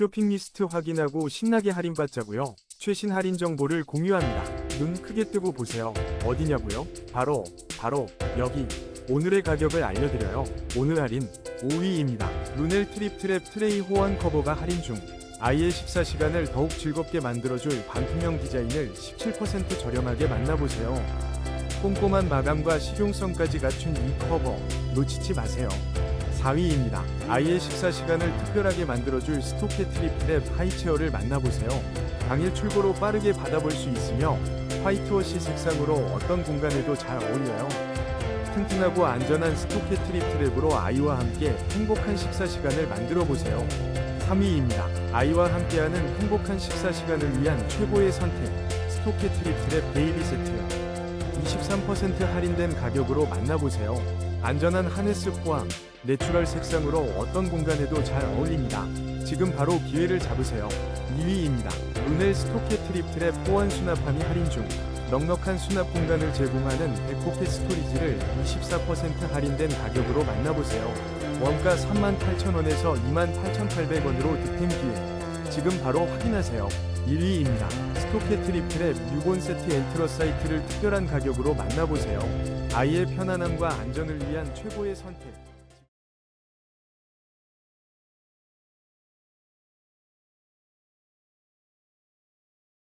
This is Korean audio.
쇼핑 리스트 확인하고 신나게 할인받자고요. 최신 할인 정보를 공유합니다. 눈 크게 뜨고 보세요. 어디냐고요? 바로 바로 여기. 오늘의 가격을 알려드려요. 오늘 할인 5위입니다. 루넬 트립 트랩 트레이 호환 커버가 할인 중. 아이의 식사 시간을 더욱 즐겁게 만들어줄 반품형 디자인을 17% 저렴하게 만나보세요. 꼼꼼한 마감과 실용성까지 갖춘 이 커버 놓치지 마세요. 4위입니다. 아이의 식사 시간을 특별하게 만들어줄 스토케 트립 트랩 하이체어를 만나보세요. 당일 출고로 빠르게 받아볼 수 있으며 화이트워시 색상으로 어떤 공간에도 잘 어울려요. 튼튼하고 안전한 스토케 트립 트랩으로 아이와 함께 행복한 식사 시간을 만들어 보세요. 3위입니다. 아이와 함께하는 행복한 식사 시간을 위한 최고의 선택. 스토케 트립 트랩 데일리 세트. 23% 할인된 가격으로 만나보세요. 안전한 하네스 포함, 내추럴 색상으로 어떤 공간에도 잘 어울립니다. 지금 바로 기회를 잡으세요. 2위입니다. 루넬 스토케 트립 트랩 호환 수납함이 할인 중. 넉넉한 수납 공간을 제공하는 에코페 스토리지를 24% 할인된 가격으로 만나보세요. 원가 38,000원에서 28,800원으로 득템 기회. 지금 바로 확인하세요. 1위입니다. 스토케 트랩 6원 세트 엔트러 사이트를 특별한 가격으로 만나보세요. 아이의 편안함과 안전을 위한 최고의 선택.